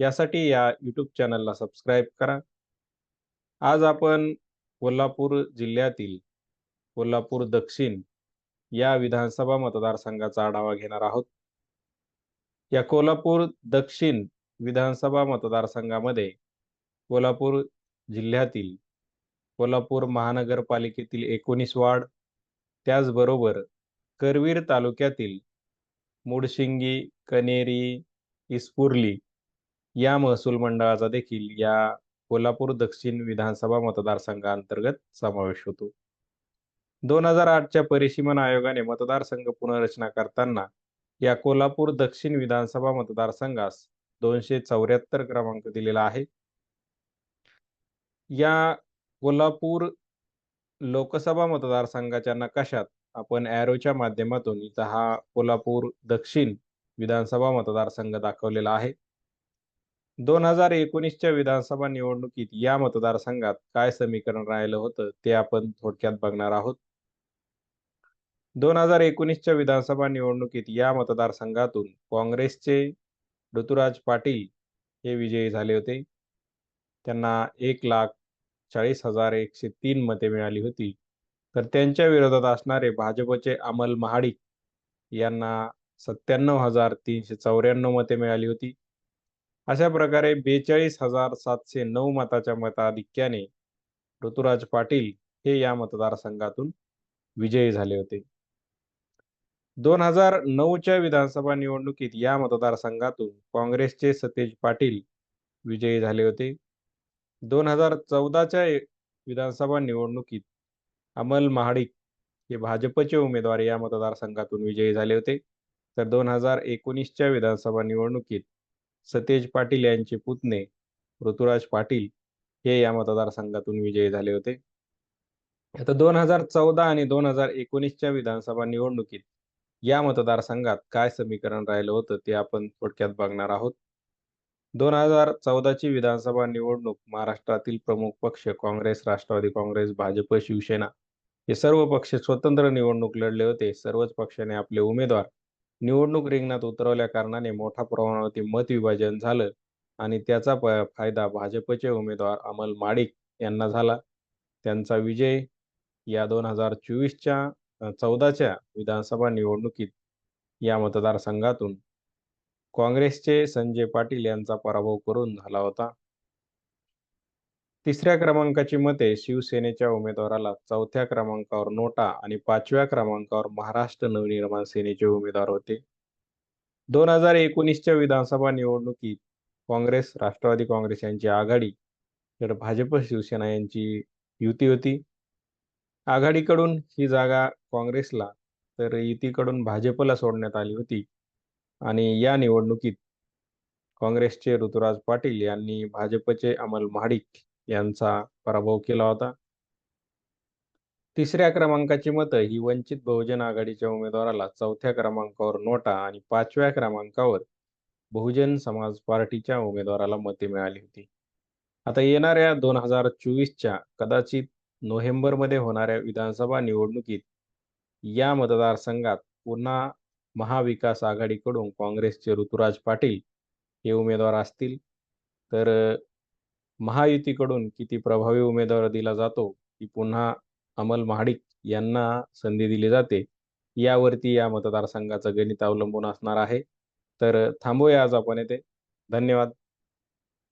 यासाठी या यूट्यूब चॅनलला सबस्क्राईब करा. आज आपण कोल्हापूर जिल्ह्यातील कोल्हापूर दक्षिण या विधानसभा मतदारसंघाचा आढावा घेणार आहोत. या कोल्हापूर दक्षिण विधानसभा मतदारसंघामध्ये कोल्हापूर जिल्ह्यातील कोल्हापूर महानगरपालिकेतील एकोणीस वार्ड त्याचबरोबर करवीर तालुक्यातील मुडशिंगी कनेरी इस्पुर्ली या महसूल मंडळाचा देखील या कोल्हापूर दक्षिण विधानसभा मतदारसंघाअंतर्गत समावेश होतो. दोन हजार आठच्या परिसीमन आयोगाने मतदारसंघ पुनर्रचना करताना या कोल्हापूर दक्षिण विधानसभा मतदारसंघास दोनशे चौऱ्याहत्तर क्रमांक दिलेला आहे. या कोल्हापूर लोकसभा मतदारसंघाच्या नकाशात आपण ॲरोच्या माध्यमातून इथं हा कोल्हापूर दक्षिण विधानसभा मतदारसंघ दाखवलेला आहे. दोन हजार एकोणीसच्या विधानसभा निवडणुकीत या मतदारसंघात काय समीकरण राहिलं होतं ते आपण थोडक्यात बघणार आहोत. दोन हजार एकोणीसच्या विधानसभा निवडणुकीत या मतदारसंघातून काँग्रेसचे ऋतुराज पाटील हे विजयी झाले होते. त्यांना एक लाख चाळीस हजार एकशे तीन मते मिळाली होती. तर त्यांच्या विरोधात असणारे भाजपचे अमल महाडिक यांना सत्त्याण्णव हजार तीनशे चौऱ्याण्णव मते मिळाली होती. अशा प्रकारे बेचाळीस हजार सातशे नऊ मताच्या मताधिक्याने ऋतुराज पाटील हे या मतदारसंघातून विजयी झाले होते. दोन हजार नऊच्या विधानसभा निवडणुकीत या मतदारसंघातून काँग्रेसचे सतेज पाटील विजयी झाले होते. दोन हजार चौदाच्या विधानसभा निवडणुकीत अमल महाडिक हे भाजपचे उमेदवार या मतदारसंघातून विजयी झाले होते. तर दोन हजार एकोणीसच्या विधानसभा निवडणुकीत सतेज पाटील यांचे पुतणे ऋतुराज पाटील हे या मतदारसंघातून विजयी झाले होते. आता दोन हजार चौदा आणि दोन हजार एकोणीसच्या विधानसभा निवडणुकीत या मतदारसंघात काय समीकरण राहिलं होतं ते आपण थोडक्यात बघणार आहोत. दोन हजार चौदाची विधानसभा निवडणूक महाराष्ट्रातील प्रमुख पक्ष काँग्रेस राष्ट्रवादी काँग्रेस भाजप शिवसेना हे सर्व पक्ष स्वतंत्र निवडणूक लढले होते. सर्वच पक्षाने आपले उमेदवार निवडणूक रिंगणात उतरवल्या कारणाने मोठ्या प्रमाणावरती मत विभाजन झालं आणि त्याचा फायदा भाजपचे उमेदवार अमल माडिक यांना झाला. त्यांचा विजय या दोन हजार चोवीसच्या चौदाच्या विधानसभा निवडणुकीत या मतदारसंघातून काँग्रेसचे संजय पाटील यांचा पराभव करून झाला होता. तिसऱ्या क्रमांकाची मते शिवसेनेच्या उमेदवाराला चौथ्या क्रमांकावर नोटा आणि पाचव्या क्रमांकावर महाराष्ट्र नवनिर्माण सेनेचे उमेदवार होते. दोन हजार एकोणीसच्या विधानसभा निवडणुकीत काँग्रेस राष्ट्रवादी काँग्रेस यांची आघाडी तर भाजप शिवसेना यांची युती होती. आघाडीकडून ही जागा काँग्रेसला तर युतीकडून भाजपला सोडण्यात आली होती. आणि या निवडणुकीत काँग्रेसचे ऋतुराज पाटील यांनी भाजपचे अमल महाडिक यांचा पराभव केला होता. तिसऱ्या क्रमांकाची मतं ही वंचित बहुजन आघाडीच्या उमेदवाराला चौथ्या क्रमांकावर नोटा आणि पाचव्या क्रमांकावर बहुजन समाज पार्टीच्या उमेदवाराला मते मिळाली होती. आता येणाऱ्या दोन हजार चोवीसच्या कदाचित नोव्हेंबरमध्ये होणाऱ्या विधानसभा निवडणुकीत या मतदारसंघात पुन्हा महाविकास आघाडीकडून काँग्रेसचे ऋतुराज पाटील हे उमेदवार असतील. तर महायुतीकडून किती प्रभावी उमेदवार दिला जातो की पुन्हा अमल महाडिक यांना संधी दिली जाते यावरती या मतदारसंघाचं गणित अवलंबून असणार आहे. तर थांबूया आज आपण येथे धन्यवाद.